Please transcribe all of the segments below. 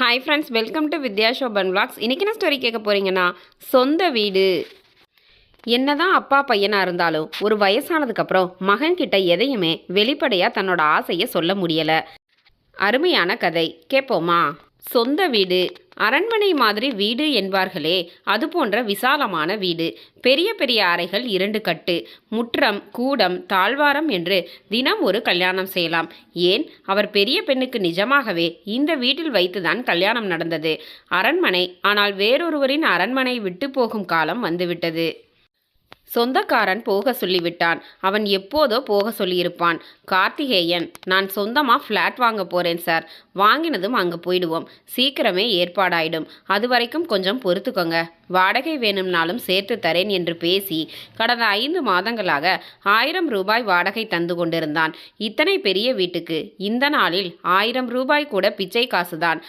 Hi friends welcome to Vidya Shoban vlogs. இன்னைக்கு என்ன story கேட்க போகிறீங்கன்னா சொந்த வீடு. என்னதான் அப்பா பையனாக இருந்தாலும் ஒரு வயசானதுக்கப்புறம் மகன்கிட்ட எதையுமே வெளிப்படையாக தன்னோட ஆசையை சொல்ல முடியலை. அருமையான கதை. கேட்போமா சொந்த வீடு அரண்மனை மாதிரி வீடு என்பார்களே அது போன்ற விசாலமான வீடு. பெரிய பெரிய அறைகள் இரண்டு கட்டு முற்றம் கூடம் தாழ்வாரம் என்று தினம் ஒரு கல்யாணம் செய்யலாம். ஏன்? அவர் பெரிய பெண்ணுக்கு நிஜமாகவே இந்த வீட்டில் வைத்துதான் கல்யாணம் நடந்தது. அரண்மனை ஆனால் வேறொருவரின் அரண்மனை விட்டு போகும் காலம் வந்துவிட்டது. சொந்தக்காரன் போக சொல்லிவிட்டான். அவன் எப்போதோ போக சொல்லியிருப்பான். கார்த்திகேயன் நான் சொந்தமாக ஃப்ளாட் வாங்க போகிறேன் சார் வாங்கினதும் அங்கே போயிடுவோம். சீக்கிரமே ஏற்பாடாயிடும். அது வரைக்கும் கொஞ்சம் பொறுத்துக்கோங்க. வாடகை வேணும்னாலும் சேர்த்து தரேன் என்று பேசி கடந்த ஐந்து மாதங்களாக ஆயிரம் ரூபாய் வாடகை தந்து கொண்டிருந்தான். இத்தனை பெரிய வீட்டுக்கு இந்த நாளில் ஆயிரம் ரூபாய் கூட பிச்சை காசுதான்.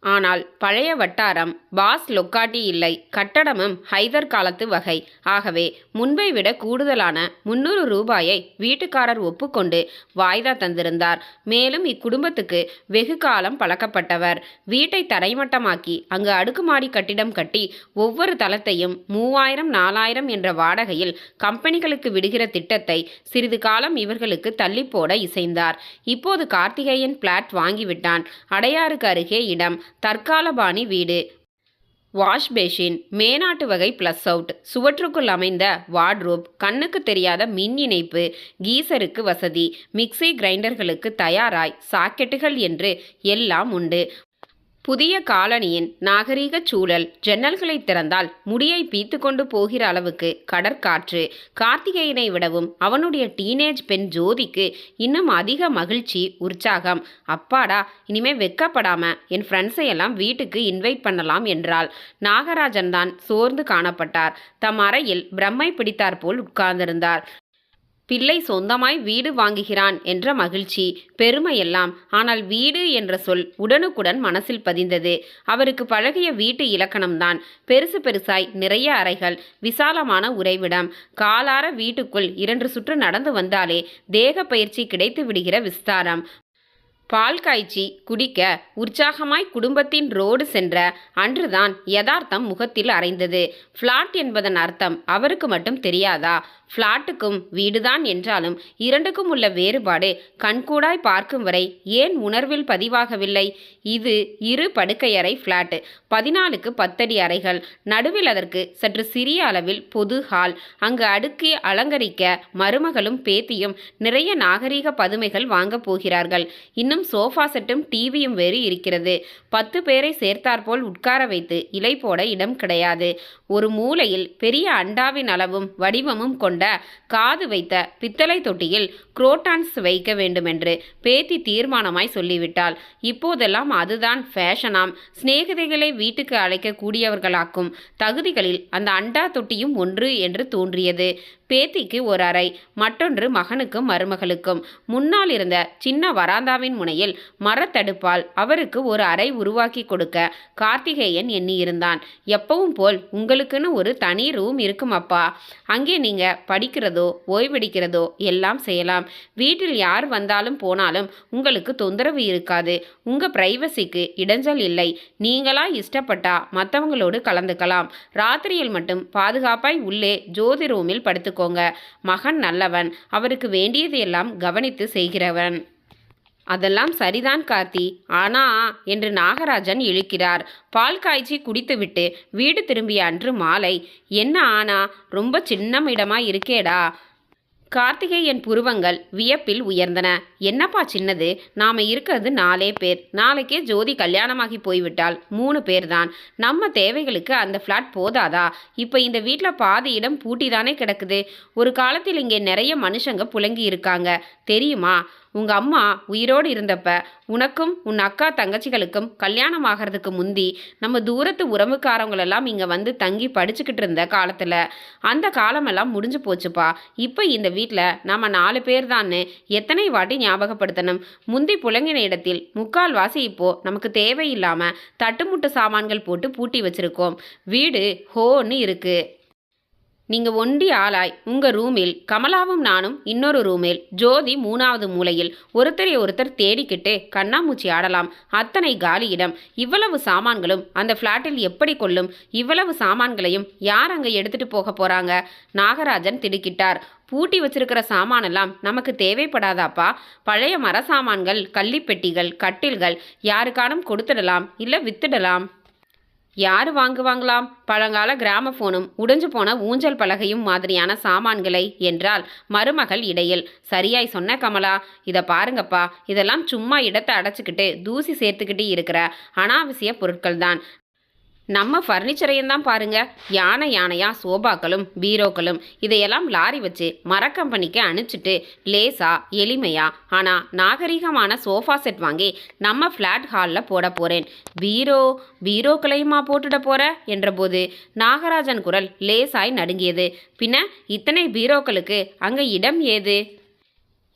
ஆனால் பழைய வட்டாரம் பாஸ் லொக்காட்டி இல்லை. கட்டடமும் ஹைதர் காலத்து வகை. ஆகவே முன்பை விட கூடுதலான முன்னூறு ரூபாயை வீட்டுக்காரர் ஒப்புக்கொண்டு வாய்தா தந்திருந்தார். மேலும் இக்குடும்பத்துக்கு வெகு காலம் பழக்கப்பட்டவர். வீட்டை தரைமட்டமாக்கி அங்கு அடுக்குமாடி கட்டிடம் கட்டி ஒவ்வொரு தளத்தையும் மூவாயிரம் நாலாயிரம் என்ற வாடகையில் கம்பெனிகளுக்கு விடுகிற திட்டத்தை சிறிது காலம் இவர்களுக்கு தள்ளிப்போட இசைந்தார். இப்போது கார்த்திகேயன் பிளாட் வாங்கிவிட்டான். அடையாறுக்கு அருகே இடம். தற்காலபாணி வீடு. வாஷ் பேஷின் மேனாட்டு வகை ப்ளஸ் அவுட் சுவற்றுக்குள் அமைந்த வார்ட்ரோப் கண்ணுக்கு தெரியாத மின் இணைப்பு கீசருக்கு வசதி. மிக்ஸி கிரைண்டர்களுக்கு தயாராய் சாக்கெட்டுகள் என்று எல்லாம் உண்டு. புதிய காலனியின் நாகரீகச் சூழல் ஜன்னல்களை திறந்தால் முடியை பீத்து கொண்டு போகிற அளவுக்கு கடற்காற்று கார்த்திகேயனை விடவும் அவனுடைய டீனேஜ் பெண் ஜோதிக்கு இன்னும் அதிக மகிழ்ச்சி உற்சாகம். அப்பாடா இனிமே வெக்கப்படாம என் ஃப்ரெண்ட்ஸை எல்லாம் வீட்டுக்கு இன்வைட் பண்ணலாம் என்றாள். நாகராஜன் தான் சோர்ந்து காணப்பட்டார். தம் அறையில் பிரம்மை பிடித்தாற்போல் உட்கார்ந்திருந்தார். பிள்ளை சொந்தமாய் வீடு வாங்குகிறான் என்ற மகிழ்ச்சி பெருமையெல்லாம். ஆனால் வீடு என்ற சொல் உடனுக்குடன் மனசில் பதிந்தது. அவருக்கு பழகிய வீட்டு இலக்கணம்தான். பெருசு பெருசாய் நிறைய அறைகள் விசாலமான உறைவிடம். காலார வீட்டுக்குள் இரண்டு சுற்று நடந்து வந்தாலே தேக பயிற்சி கிடைத்து விடுகிற விஸ்தாரம். பால் காய்ச்சி குடிக்க உற்சாகமாய் குடும்பத்தின் ரோடு சென்ற அன்றுதான் யதார்த்தம் முகத்தில் அரைந்தது. ஃப்ளாட் என்பதன் அர்த்தம் அவருக்கு மட்டும் தெரியாதா? ஃப்ளாட்டுக்கும் வீடுதான் என்றாலும் இரண்டுக்கும் உள்ள வேறுபாடு கண்கூடாய் பார்க்கும் வரை ஏன் உணர்வில் பதிவாகவில்லை? இது இரு படுக்கையறை ஃப்ளாட். பதினாலுக்கு பத்தடி அறைகள். நடுவில் அதற்கு சற்று சிறிய அளவில் பொது ஹால். அங்கு அடுக்கி அலங்கரிக்க மருமகளும் பேத்தியும் நிறைய நாகரீக பதுமைகள் வாங்கப் போகிறார்கள். இன்னும் சோஃபா செட்டும் டிவியும் வேறு இருக்கிறது. பத்து பேரை சேர்த்தாற்போல் உட்கார வைத்து இலை போட இடம் கிடையாது. ஒரு மூலையில் பெரிய அண்டாவின் அளவும் வடிவமும் கொண்ட காது வைத்த பித்தளை தொட்டியில் குரோட்டான்ஸ் வைக்க வேண்டுமென்று பேத்தி தீர்மானமாய் சொல்லிவிட்டாள். இப்போதெல்லாம் அதுதான் ஃபேஷனாம். சிநேகிதைகளை வீட்டுக்கு அழைக்க கூடியவர்களாக்கும் தகுதிகளில் அந்த அண்டா தொட்டியும் ஒன்று என்று தோன்றியது. பேத்திக்கு ஒரு அறை மற்றொன்று மகனுக்கும் மருமகளுக்கும். முன்னால் இருந்த சின்ன வராந்தாவின் முனையில் மரத்தடுப்பால் அவருக்கு ஒரு அறை உருவாக்கி கொடுக்க கார்த்திகேயன் எண்ணியிருந்தான். எப்பவும் போல் உங்கள் உங்களுக்குன்னு ஒரு தனி ரூம் இருக்குமாப்பா. அங்கே நீங்கள் படிக்கிறதோ ஓய்வெடுக்கிறதோ எல்லாம் செய்யலாம். வீட்டில் யார் வந்தாலும் போனாலும் உங்களுக்கு தொந்தரவு இருக்காது. உங்கள் பிரைவசிக்கு இடைஞ்சல் இல்லை. நீங்களாக இஷ்டப்பட்டா மற்றவங்களோடு கலந்துக்கலாம். ராத்திரியில் மட்டும் பாதுகாப்பாய் உள்ளே ஜோதி ரூமில் படுத்துக்கோங்க. மகன் நல்லவன். அவருக்கு வேண்டியது எல்லாம் கவனித்து செய்கிறவன். அதெல்லாம் சரிதான் கார்த்தி. ஆனா என்று நாகராஜன் இழுக்கிறார். பால் காய்ச்சி குடித்துவிட்டு வீடு திரும்பிய அன்று மாலை. என்ன ஆனா ரொம்ப சின்னமிடமா இடமா இருக்கேடா. கார்த்திகேயன் புருவங்கள் வியப்பில் உயர்ந்தன. என்னப்பா சின்னது? நாம இருக்கிறது நாலே பேர். நாளைக்கே ஜோதி கல்யாணமாகி போய்விட்டால் மூணு பேர் தான் நம்ம தேவைகளுக்கு அந்த ஃப்ளாட் போதாதா? இப்போ இந்த வீட்டில் பாதி இடம் பூட்டிதானே கிடக்குது. ஒரு காலத்தில் இங்கே நிறைய மனுஷங்க புலங்கி இருக்காங்க. தெரியுமா? உங்க அம்மா உயிரோடு இருந்தப்ப உனக்கும் உன் அக்கா தங்கச்சிகளுக்கும் கல்யாணம் ஆகிறதுக்கு முந்தி நம்ம தூரத்து உறவுக்காரங்களெல்லாம் இங்கே வந்து தங்கி படிச்சுக்கிட்டு இருந்த காலத்தில். அந்த காலமெல்லாம் முடிஞ்சு போச்சுப்பா. இப்போ இந்த வீட்டில் நம்ம நாலு பேர் தான்னு எத்தனை வாட்டி ஞாபகப்படுத்தணும்? முந்தி புலங்கின இடத்தில் முக்கால் வாசி இப்போ நமக்கு தேவையில்லாமல் தட்டுமுட்டு சாமான்கள் போட்டு பூட்டி வச்சுருக்கோம். வீடு ஹோன்னு இருக்குது நீங்க ஒண்டி ஆளாய் உங்க ரூமில் கமலாவும் நானும் இன்னொரு ரூமில் ஜோதி மூணாவது மூலையில். ஒருத்தரை ஒருத்தர் தேடிக்கிட்டு கண்ணாமூச்சி ஆடலாம். அத்தனை காலியிடம் இவ்வளவு சாமான்களும் அந்த ஃப்ளாட்டில் எப்படி கொள்ளும்? இவ்வளவு சாமான்களையும் யார் அங்கே எடுத்துட்டு போக போறாங்க? நாகராஜன் திடுக்கிட்டார். பூட்டி வச்சிருக்கிற சாமானெல்லாம் நமக்கு தேவைப்படாதாப்பா? பழைய மர சாமான்கள் கள்ளிப்பெட்டிகள் கட்டில்கள் யாருக்கானும் கொடுத்துடலாம் இல்லை வித்துடலாம்? யார் வாங்குவாங்களாம்? பழங்கால கிராம போனும் உடைஞ்சு போன ஊஞ்சல் பலகையும் மாதிரியான சாமான்களை என்றால் மருமகள் இடையில். சரியாய் சொன்ன கமலா இதை பாருங்கப்பா இதெல்லாம் சும்மா இடத்தை அடைச்சிக்கிட்டு தூசி சேர்த்துக்கிட்டு இருக்கிற அனாவசிய பொருட்கள் தான் நம்ம ஃபர்னிச்சரையும் தான் பாருங்க. யானை யானையா சோபாக்களும் பீரோக்களும் இதையெல்லாம் லாரி வச்சு மரக்கம்பெனிக்கு அனுப்பிச்சிட்டு லேசா எளிமையா ஆனால் நாகரிகமான சோஃபா செட் வாங்கி நம்ம ஃப்ளாட் ஹாலில் போட போகிறேன் பீரோ பீரோக்களையுமா போட்டுட போற? என்றபோது நாகராஜன் குரல் லேசாய் நடுங்கியது. பின்ன இத்தனை பீரோக்களுக்கு அங்கே இடம் ஏது?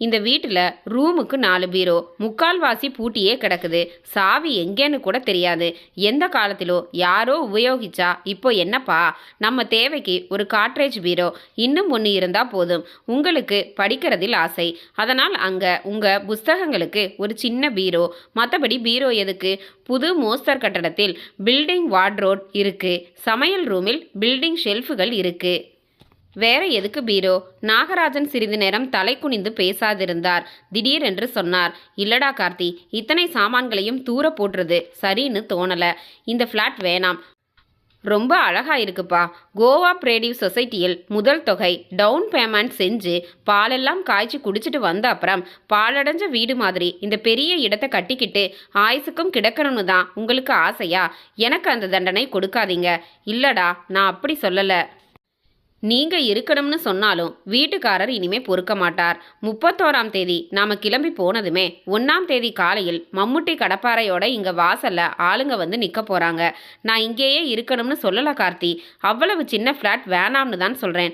இந்த வீட்டில் ரூமுக்கு நாலு பீரோ முக்கால்வாசி பூட்டியே கிடக்குது. சாவி எங்கேன்னு கூட தெரியாது. எந்த காலத்திலோ யாரோ உபயோகிச்சா இப்போ என்னப்பா? நம்ம தேவைக்கு ஒரு காட்ரேஜ் பீரோ. இன்னும் ஒன்று இருந்தால் போதும். உங்களுக்கு படிக்கிறதில் ஆசை. அதனால் அங்கே உங்கள் புஸ்தகங்களுக்கு ஒரு சின்ன பீரோ. மற்றபடி பீரோ எதுக்கு? புது மோஸ்தர் கட்டடத்தில் பில்டிங் வார்ட்ரோட் இருக்குது சமையல் ரூமில் பில்டிங் ஷெல்ஃபுகள் இருக்குது வேற எதுக்கு பீரோ? நாகராஜன் சிறிது நேரம் தலை குனிந்து பேசாதிருந்தார். திடீரென்று சொன்னார் இல்லடா கார்த்தி இத்தனை சாமான்களையும் தூர போட்டுறது சரின்னு தோணல. இந்த ஃப்ளாட் வேணாம். ரொம்ப அழகா இருக்குப்பா. கோவா பிரேடிவ் சொசைட்டியில் முதல் தொகை டவுன் பேமெண்ட் செஞ்சு பாலெல்லாம் காய்ச்சி குடிச்சிட்டு வந்த அப்புறம் பாலடைஞ்ச வீடு மாதிரி இந்த பெரிய இடத்தை கட்டிக்கிட்டு ஆயுசுக்கும் கிடக்கணும்னு தான் உங்களுக்கு ஆசையா? எனக்கு அந்த தண்டனை கொடுக்காதீங்க. இல்லடா நான் அப்படி சொல்லலை. நீங்க இருக்கணும்னு சொன்னாலும் வீட்டுக்காரர் இனிமே பொறுக்க மாட்டார். முப்பத்தோராம் தேதி நாம கிளம்பி போனதுமே ஒன்னாம் தேதி காலையில் மம்முட்டி கடப்பாறையோட இங்க வாசல்ல ஆளுங்க வந்து நிக்க போறாங்க. நான் இங்கேயே இருக்கணும்னு சொல்லல கார்த்தி. அவ்வளவு சின்ன ஃப்ளாட் வேணாம்னு தான் சொல்றேன்.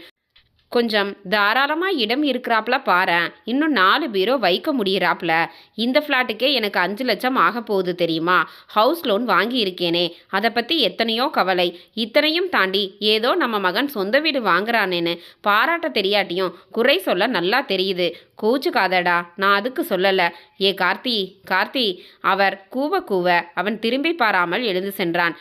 கொஞ்சம் தாராளமாக இடம் இருக்கிறாப்புல பாரேன் இன்னும் நாலு பீரோ வைக்க முடியிறாப்புல இந்த ஃப்ளாட்டுக்கே எனக்கு அஞ்சு லட்சம் ஆக போகுது தெரியுமா? ஹவுஸ் லோன் வாங்கியிருக்கேனே. அதை பற்றி எத்தனையோ கவலை. இத்தனையும் தாண்டி ஏதோ நம்ம மகன் சொந்த வீடு வாங்குறானேன்னு பாராட்ட தெரியாட்டியும் குறை சொல்ல நல்லா தெரியுது. கோச்சுக்காதடா நான் அதுக்கு சொல்லலை. ஏ கார்த்தி கார்த்தி. அவர் கூவ கூவ அவன் திரும்பி பாராமல் எழுந்து சென்றான்.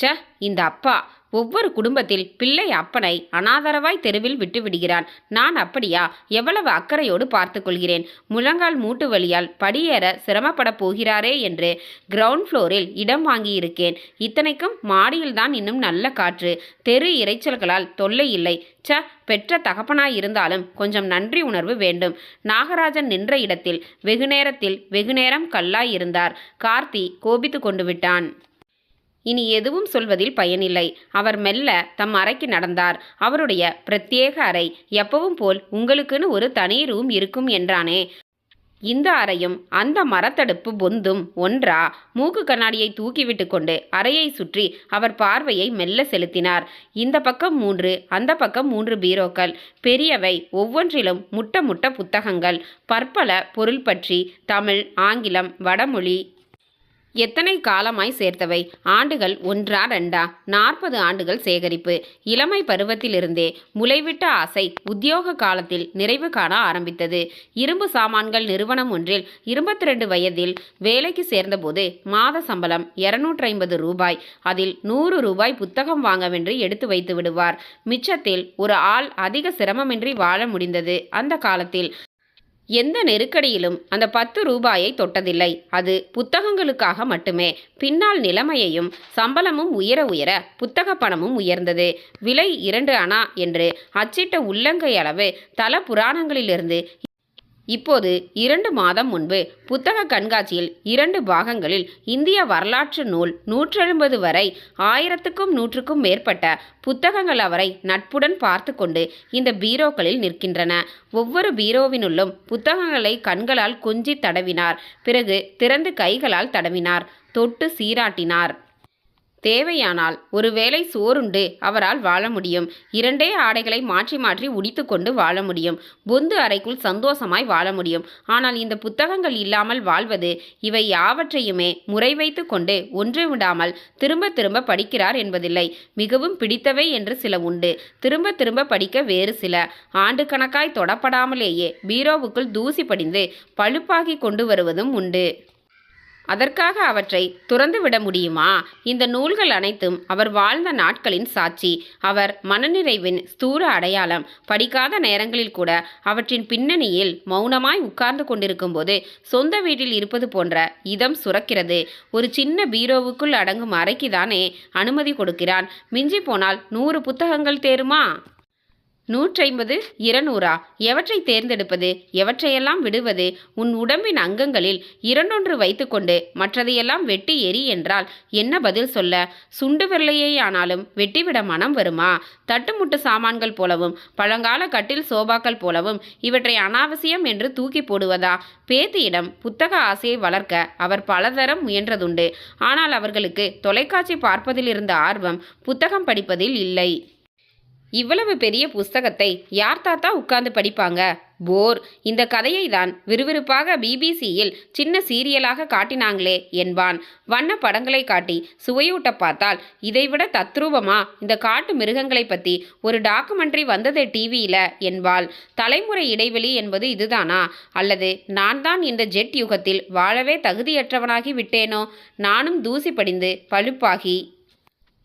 ச்ச இந்த அப்பா ஒவ்வொரு குடும்பத்தில் பிள்ளை அப்பனை அனாதரவாய் தெருவில் விட்டு விடுகிறான் நான் அப்படியா? எவ்வளவு அக்கறையோடு பார்த்து கொள்கிறேன். முழங்கால் மூட்டு வழியால் படியேற சிரமப்பட போகிறாரே என்று கிரவுண்ட் ஃப்ளோரில் இடம் வாங்கியிருக்கேன். இத்தனைக்கும் மாடியில்தான் இன்னும் நல்ல காற்று. தெரு இரைச்சல்களால் தொல்லை இல்லை. ச பெற்ற தகப்பனாய் இருந்தாலும் கொஞ்சம் நன்றி உணர்வு வேண்டும். நாகராஜன் நின்ற இடத்தில் வெகுநேரத்தில் வெகுநேரம் கல்லாய் இருந்தார். கார்த்தி கோபித்து கொண்டு விட்டான். இனி எதுவும் சொல்வதில் பயனில்லை. அவர் மெல்ல தம் அறைக்கு நடந்தார். அவருடைய பிரத்யேக அறை எப்பவும் போல் உங்களுக்குன்னு ஒரு தனி ரூம் இருக்கும் என்றானே. இந்த அறையும் அந்த மரத்தடுப்பு பொந்தும் ஒன்றா மூக்கு கண்ணாடியை தூக்கிவிட்டு கொண்டு அறையை சுற்றி அவர் பார்வையை மெல்ல செலுத்தினார். இந்த பக்கம் மூன்று அந்த பக்கம் மூன்று பீரோக்கள். பெரியவை ஒவ்வொன்றிலும் முட்ட முட்ட புத்தகங்கள். பற்பல பொருள் பற்றி தமிழ் ஆங்கிலம் வடமொழி எத்தனை காலமாய் சேர்த்தவை? ஆண்டுகள் ஒன்றா ரெண்டா? நாற்பது ஆண்டுகள் சேகரிப்பு. இளமை பருவத்திலிருந்தே முளைவிட்ட ஆசை உத்தியோக காலத்தில் நிறைவு காண ஆரம்பித்தது. இரும்பு சாமான்கள் நிறுவனம் ஒன்றில் இருபத்தி ரெண்டு வயதில் வேலைக்கு சேர்ந்தபோது மாத சம்பளம் இருநூற்றி ஐம்பது ரூபாய். அதில் நூறு ரூபாய் புத்தகம் வாங்கவென்று எடுத்து வைத்து விடுவார். மிச்சத்தில் ஒரு ஆள் அதிக சிரமமின்றி வாழ முடிந்தது. அந்த காலத்தில் எந்த நெருக்கடியிலும் அந்த பத்து ரூபாயை தொட்டதில்லை. அது புத்தகங்களுக்காக மட்டுமே. பின்னால் நிலைமையையும் சம்பளமும் உயர உயர புத்தக பணமும் உயர்ந்தது. விலை இரண்டு அணா என்று அச்சிட்ட உள்ளங்கை அளவு தல புராணங்களிலிருந்து இப்போது இரண்டு மாதம் முன்பு புத்தக கண்காட்சியில் இரண்டு பாகங்களில் இந்திய வரலாற்று நூல் நூற்றெழுபது வரை ஆயிரத்துக்கும் நூற்றுக்கும் மேற்பட்ட புத்தகங்கள் அவரை நட்புடன் பார்த்து கொண்டு இந்த பீரோக்களில் நிற்கின்றன. ஒவ்வொரு பீரோவினுள்ளும் புத்தகங்களை கண்களால் கொஞ்சி தடவினார். பிறகு திறந்து கைகளால் தடவினார். தொட்டு சீராட்டினார். தேவையானால் ஒருவேளை சோறுண்டு அவரால் வாழ முடியும். இரண்டே ஆடைகளை மாற்றி மாற்றி உடித்துக்கொண்டு வாழ முடியும். பொந்து அறைக்குள் சந்தோஷமாய் வாழ முடியும். ஆனால் இந்த புத்தகங்கள் இல்லாமல் வாழ்வது இவை யாவற்றையுமே முறை வைத்து கொண்டு ஒன்று விடாமல் திரும்ப திரும்ப படிக்கிறார் என்பதில்லை. மிகவும் பிடித்தவை என்று சில உண்டு. திரும்ப திரும்ப படிக்க வேறு சில. ஆண்டு கணக்காய் தொடப்படாமலேயே பீரோவுக்குள் தூசி படிந்து பழுப்பாகி கொண்டு வருவதும் உண்டு. அதற்காக அவற்றை துறந்துவிட முடியுமா? இந்த நூல்கள் அனைத்தும் அவர் வாழ்ந்த நாட்களின் சாட்சி. அவர் மனநிறைவின் ஸ்தூல அடையாளம். படிக்காத நேரங்களில் கூட அவற்றின் பின்னணியில் மௌனமாய் உட்கார்ந்து கொண்டிருக்கும்போது சொந்த வீட்டில் இருப்பது போன்ற இதம் சுரக்கிறது. ஒரு சின்ன பீரோவுக்குள் அடங்கும் அறைக்குதானே அனுமதி கொடுக்கிறான். மிஞ்சி போனால் நூறு புத்தகங்கள் தேருமா? நூற்றைம்பது இருநூறா. எவற்றை தேர்ந்தெடுப்பது? எவற்றையெல்லாம் விடுவது? உன் உடம்பின் அங்கங்களில் இரண்டொன்று வைத்துக்கொண்டு மற்றதையெல்லாம் வெட்டி எரி என்றால் என்ன பதில் சொல்ல? சுண்டு விரலையேயானாலும் வெட்டிவிட மனம் வருமா? தட்டுமுட்டு சாமான்கள் போலவும் பழங்கால கட்டில் சோபாக்கள் போலவும் இவற்றை அனாவசியம் என்று தூக்கி போடுவதா? பேத்தியிடம் புத்தக ஆசையை வளர்க்க அவர் பலதரம் முயன்றதுண்டு. ஆனால் அவர்களுக்கு தொலைக்காட்சி பார்ப்பதிலிருந்த ஆர்வம் புத்தகம் படிப்பதில் இல்லை. இவ்வளவு பெரிய புஸ்தகத்தை யார் தாத்தா உட்கார்ந்து படிப்பாங்க? போர். இந்த கதையை தான் விறுவிறுப்பாக பிபிசியில் சின்ன சீரியலாக காட்டினாங்களே என்பான். வண்ண படங்களை காட்டி சுவையூட்ட பார்த்தால் இதைவிட தத்ரூபமா? இந்த காட்டு மிருகங்களை பற்றி ஒரு டாக்குமெண்ட்ரி வந்ததே டிவியில என்பாள். தலைமுறை இடைவெளி என்பது இதுதானா? அல்லது நான் தான் இந்த ஜெட் யுகத்தில் வாழவே தகுதியற்றவனாகி விட்டேனோ? நானும் தூசி படிந்து பழுப்பாகி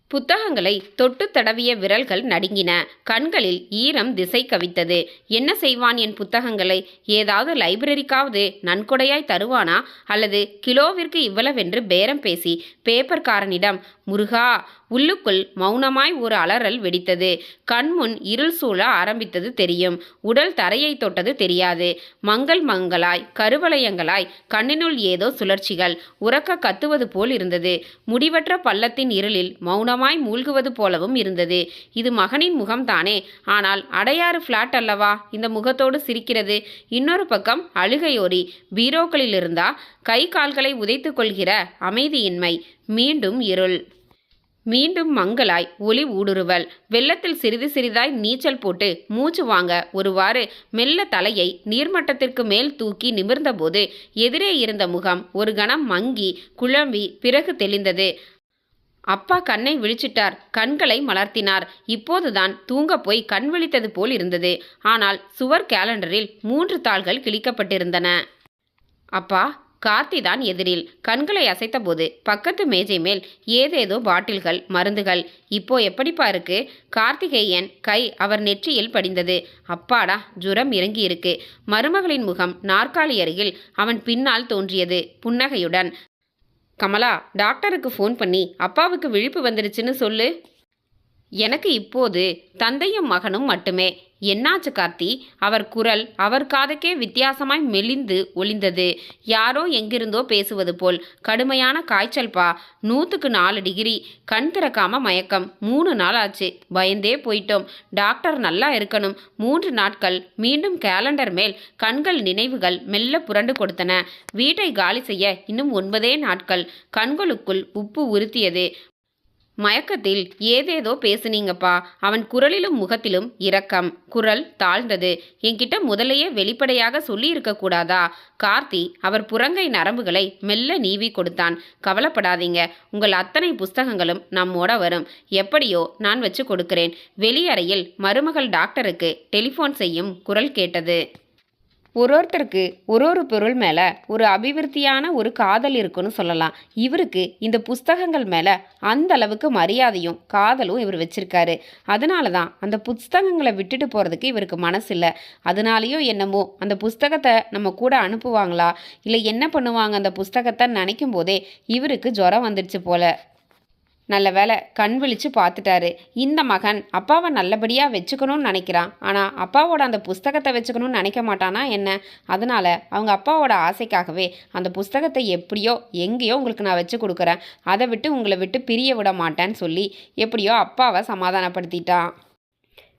புத்தகங்களை தொட்டு தடவிய விரல்கள் நடுங்கின. கண்களில் ஈரம் திசை கவித்தது. என்ன செய்வான் என் புத்தகங்களை? ஏதாவது லைப்ரரிக்காவது நன்கொடையாய் தருவானா? அல்லது கிலோவிற்கு இவ்வளவென்று பேரம் பேசி பேப்பர்காரனிடம் முருகா உள்ளுக்குள் மௌனமாய் ஒரு அலறல் வெடித்தது. கண்முன் இருள் சூழ ஆரம்பித்தது தெரியும். உடல் தரையை தொட்டது தெரியாது. மங்கள் மங்களாய் கருவளையங்களாய் கண்ணினுள் ஏதோ சுழற்சிகள். உறக்க கத்துவது போல் இருந்தது. முடிவற்ற பள்ளத்தின் இருளில் மௌனமாய் மூழ்குவது போலவும் இருந்தது. இது மகனின் முகம்தானே. ஆனால் அடையாறு ஃப்ளாட் அல்லவா? இந்த முகத்தோடு சிரிக்கிறது. இன்னொரு பக்கம் அழுகையோரி பீரோக்களிலிருந்தா கை கால்களை உதைத்து கொள்கிற அமைதியின்மை. மீண்டும் இருள். மீண்டும் மங்களாய் ஒளி ஊடுருவல். வெள்ளத்தில் சிறிது சிறிதாய் நீச்சல் போட்டு மூச்சு வாங்க. ஒருவாறு மெல்ல தலையை நீர்மட்டத்திற்கு மேல் தூக்கி நிமிர்ந்தபோது எதிரே இருந்த முகம் ஒரு கணம் மங்கி குழம்பி பிறகு தெளிந்தது. அப்பா கண்ணை விழிச்சிட்டார். கண்களை மலர்த்தினார். இப்போதுதான் தூங்க போய் கண் விழித்தது போல் இருந்தது. ஆனால் சுவர் கேலண்டரில் மூன்று தாள்கள் கிழிக்கப்பட்டிருந்தன. அப்பா கார்த்தி தான் எதிரில். கண்களை அசைத்தபோது பக்கத்து மேஜை மேல் ஏதேதோ பாட்டில்கள் மருந்துகள். இப்போ எப்படிப்பா இருக்கு கார்த்திகேயன் கை அவர் நெற்றியில் படிந்தது. அப்பாடா ஜுரம் இறங்கி இருக்கு. மருமகளின் முகம் நாற்காலி அருகில் அவன் பின்னால் தோன்றியது புன்னகையுடன். கமலா டாக்டருக்கு ஃபோன் பண்ணி அப்பாவுக்கு விழிப்பு வந்துடுச்சுன்னு சொல்லு. எனக்கு இப்போது தந்தையும் மகனும் மட்டுமே. என்னாச்சு கார்த்தி? அவர் குரல் அவர் காதுக்கே வித்தியாசமாய் மெலிந்து ஒளிந்தது. யாரோ எங்கிருந்தோ பேசுவது போல் கடுமையான காய்ச்சல் பா. நூற்றுக்கு நாலு டிகிரி. கண் திறக்காம மயக்கம். மூணு நாள் ஆச்சு. பயந்தே போயிட்டோம். டாக்டர் நல்லா இருக்கணும். மூன்று நாட்கள். மீண்டும் கேலண்டர் மேல் கண்கள் நினைவுகள் மெல்ல புரண்டு கொடுத்தன. வீட்டை காலி செய்ய இன்னும் ஒன்பதே நாட்கள். கண்களுக்குள் உப்பு உறுத்தியது. மயக்கத்தில் ஏதேதோ பேசுனீங்கப்பா. அவன் குரலிலும் முகத்திலும் இரக்கம். குரல் தாழ்ந்தது. என்கிட்ட முதலையே வெளிப்படையாக சொல்லியிருக்க கூடாதா? கார்த்தி அவர் புறங்கை நரம்புகளை மெல்ல நீவி கொடுத்தான். கவலைப்படாதீங்க. உங்கள் அத்தனை புஸ்தகங்களும் நம்மோட வரும். எப்படியோ நான் வச்சு கொடுக்கிறேன். வெளியறையில் மருமகள் டாக்டருக்கு டெலிஃபோன் செய்யும் குரல் கேட்டது. ஒரு ஒருத்தருக்கு ஒரு ஒரு பொருள் மேலே ஒரு அபிவிருத்தியான ஒரு காதல் இருக்குன்னு சொல்லலாம். இவருக்கு இந்த புஸ்தகங்கள் மேலே அந்த அளவுக்கு மரியாதையும் காதலும் இவர் வச்சிருக்காரு. அதனால தான் அந்த புஸ்தகங்களை விட்டுட்டு போகிறதுக்கு இவருக்கு மனசு இல்லை. அதனாலேயோ என்னமோ அந்த புஸ்தகத்தை நம்ம கூட அனுப்புவாங்களா? இல்லை என்ன பண்ணுவாங்க அந்த புஸ்தகத்தை நினைக்கும் போதே இவருக்கு ஜுரம் வந்துடுச்சு போல. நல்ல வேலை கண் விழிச்சு பார்த்துட்டாரு. இந்த மகன் அப்பாவை நல்லபடியாக வச்சுக்கணும்னு நினைக்கிறான். ஆனால் அப்பாவோட அந்த புஸ்தகத்தை வச்சுக்கணும்னு நினைக்க மாட்டானா என்ன? அதனால் அவங்க அப்பாவோட ஆசைக்காகவே அந்த புஸ்தகத்தை எப்படியோ எங்கேயோ உங்களுக்கு நான் வச்சு கொடுக்குறேன். அதை விட்டு உங்களை விட்டு பிரிய விட மாட்டேன்னு சொல்லி எப்படியோ அப்பாவை சமாதானப்படுத்திட்டான்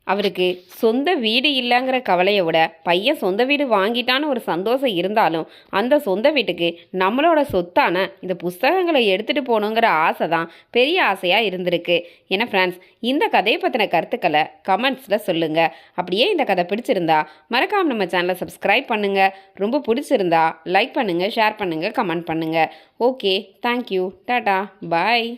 அவருக்கு சொந்த வீடு இல்லைங்கிற கவலையை விட பையன் சொந்த வீடு வாங்கிட்டான்னு ஒரு சந்தோஷம் இருந்தாலும் அந்த சொந்த வீட்டுக்கு நம்மளோட சொத்தான இந்த புஸ்தகங்களை எடுத்துகிட்டு போகணுங்கிற ஆசை தான் பெரிய ஆசையாக இருந்திருக்கு. ஏன்னா ஃப்ரெண்ட்ஸ் இந்த கதையை பற்றின கருத்துக்களை கமெண்ட்ஸில் சொல்லுங்கள் அப்படியே இந்த கதை பிடிச்சிருந்தா மறக்காமல் நம்ம சேனலை சப்ஸ்கிரைப் பண்ணுங்கள் ரொம்ப பிடிச்சிருந்தா லைக் பண்ணுங்கள் ஷேர் பண்ணுங்கள் கமெண்ட் பண்ணுங்கள் ஓகே தேங்க்யூ டாடா பாய்